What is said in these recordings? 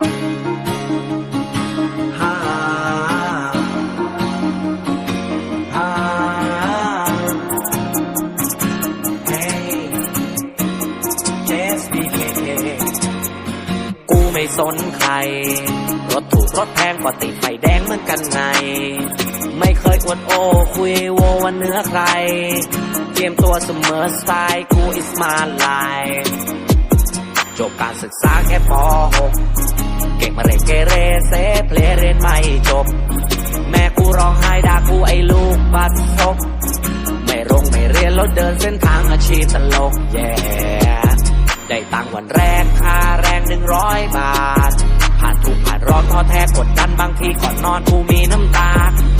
กูไม่สนใคร รถถูกรถแพงกว่าติดไฟแดงเหมือนกันไง ไม่เคยอวดโอ้คุยโววันเนื้อใคร เตรียมตัวเสมอสไตล์กู is my life จบการศึกษาแค่ป .6 เก่งมาเรเกเรเซเพลเรียนไม่จบ แม่กูร้องไห้ด่ากูไอ้ลูกบัดซบไม่รงไม่เรียนแล้วเดินเส้นทางอาชีพตลกแย่ได้ตังค์วันแรกค่าแรงหนึ่งร้อยบาท ผ่านทุกผ่านร้อนท้อแท้กดดันบางทีก่อนนอนกูมีน้ำตา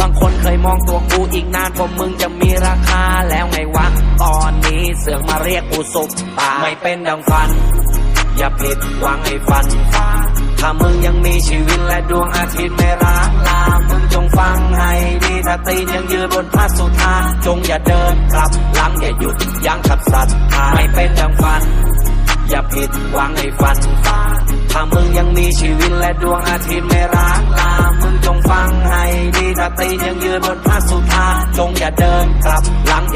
บางคนเคยมองตัวกูอีกนานกว่ามึงจะมีราคาแล้วไงวะ ตอนนี้เสือกมาเรียกกูสุปตาไม่เป็นดังฝัน อย่าผิดหวังให้ฝันฟ้าถ้ามึงยังมีชีวิตและดวงอาทิตย์ไม่ร้างลา มึงจงฟังให้ดีถ้าตีนยังยืนบนพระสุธาจงอย่าเดินกลับหลังอย่าหยุดยั้งขับสัตว์ไม่เป็นดังฝัน อย่าผิดหวังให้ฝันฟ้าถ้ามึงยังมีชีวิตและดวงอาทิตย์ไม่ร้างลา มึงจงฟังให้ดีถ้าตีนยังยืนบนพระสุธาจงอย่าเดินกลับหลังอย่าหยุดยั้ง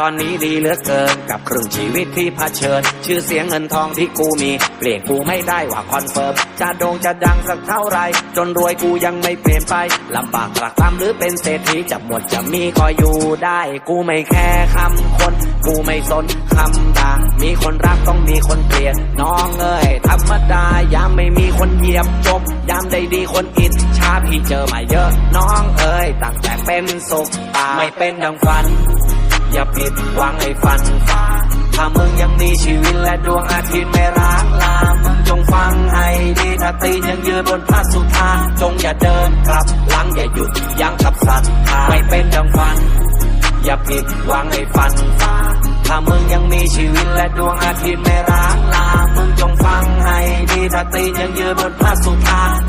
ตอนนี้ดีเหลือเกิน กับครึ่งชีวิตที่เผชิญ ชื่อเสียงเงินทองที่กูมีเปลี่ยนกูไม่ได้ว่าคอนเฟิร์มจะโด่งจะดังสักเท่าไร จนรวยกูยังไม่เปลี่ยนไปลำบากตรักตรำหรือเป็นเศรษฐีจะหมดจะมีก็อยู่ได้ กูไม่แค่คำคน กูไม่สนคำด่ามีคนรักต้องมีคนเกลียดน้องเอ้ยธรรมดายามไม่มีคนเหยียบจบยามได้ดีคนอิจฉาพี่เจอมาเยอะ น้องเอ้ยตั้งแต่เป็นสุขตาไม่เป็นดังฝัน อย่าผิดหวังให้ฝันฟ้าถ้ามึงยังมีชีวิตและดวงอาทิตย์ไม่ร้างลา มึงจงฟังให้ดีถ้าตีนยังยืนบนพระสุธาจงอย่าเดินกลับหลังอย่าหยุดยั้งกับสัตว์ไม่เป็นดังฝัน อย่าผิดหวังให้ฝันฟ้าถ้ามึงยังมีชีวิตและดวงอาทิตย์ไม่ร้างลา มึงจงฟังให้ดีถ้าตีนยังยืนบนพระสุธา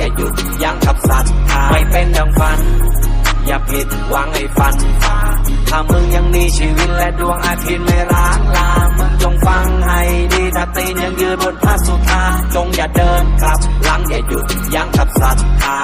่าหยุดยั้ง งยังมีชีวิตและดวงอาทิตย์ไม่ร้างลามึงจงฟังให้ดีถ้าตีนยังยืนบนผ้าสุธาจงอย่าเดินกลับหลังอย่าหยุดยังกับศรัทธา